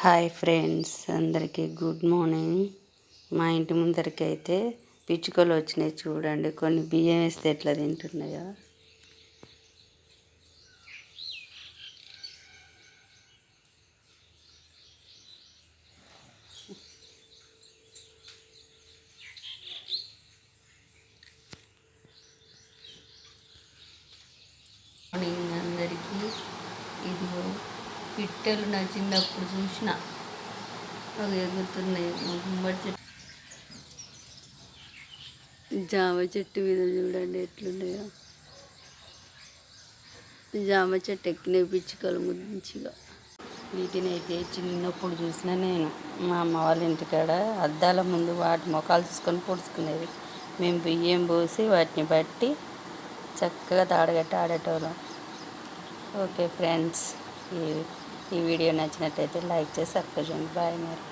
Hi friends అందరికీ good morning. మా ఇంటి ముందరికి అయితే పిచ్చుకలు వచ్చినాయి చూడండి. కొన్ని బియ్యం వేస్తే ఎట్లా తింటున్నాయో. మార్నింగ్ అందరికీ. ఇదిగో పిట్టలు నా చిన్నప్పుడు చూసిన. అవి ఎగురుతున్నాయి. గుమ్మడి చెట్టు. జామ చెట్టు మీద చూడండి ఎట్లున్నాయో. జామ చెట్టు ఎక్కినాయి పిచ్చుకలు మంచిగా వీటిని అయితే చిన్నప్పుడు చూసిన నేను. మా అమ్మ వాళ్ళ ఇంటికాడ అద్దాల ముందు వాటి మొఖాలు చూసుకొని పొడుచుకునేది. మేము బియ్యం పోసి వాటిని బట్టి చక్కగా తాడగట్టి ఆడేటోళ్ళం. ఓకే ఫ్రెండ్స్ ఇవి ఈ వీడియో నచ్చినట్టయితే లైక్ చేసి సబ్స్క్రైబ్ చేయండి. బాయ్ మరి.